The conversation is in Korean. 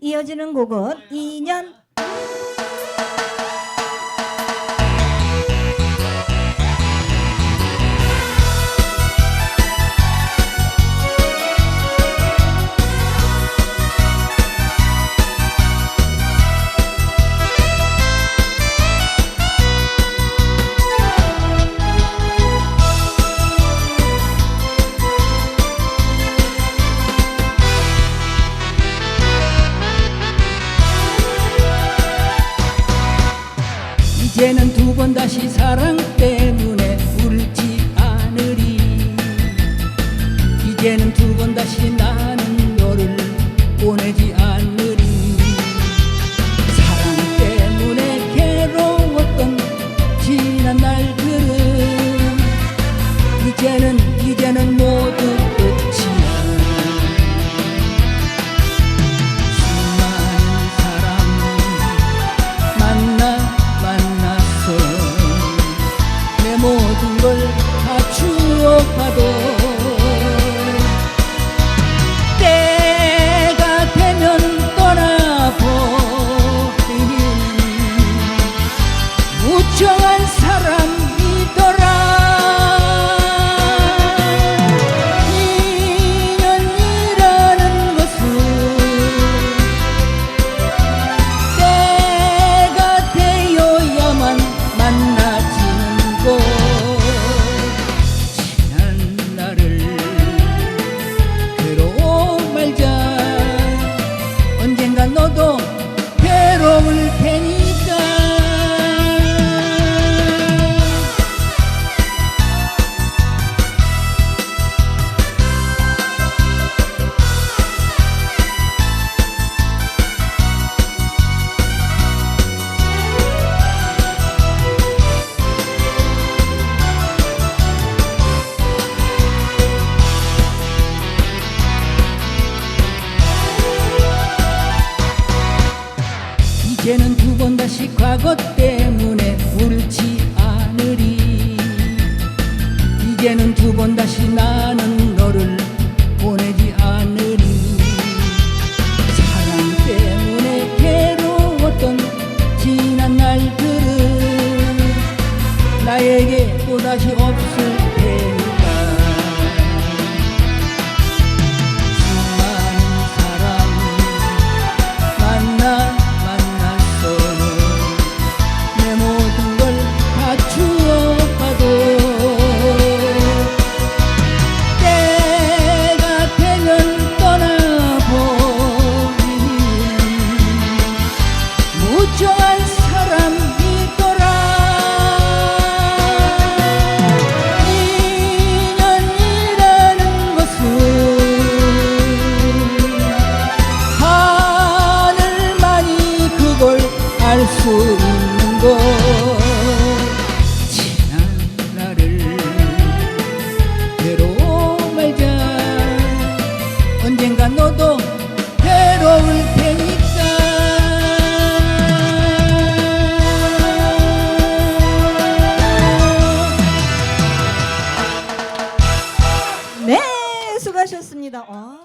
이어지는 곡은 2년 이제는 두 번 다시 사랑 때문에 울지 않으리. 이제는 두 번 다시 나는 너를 보내지 않으리 Venga el 이제는 두 번 다시 과거 때문에 울지 않으리. 이제는 두 번 다시 나는 너를 보내지 않으리. 사랑 때문에 괴로웠던 지난 날들은 나에게 또다시 없을 무조한 사람이더라. 인연이라는 것은 하늘만이 그걸 알수 记得我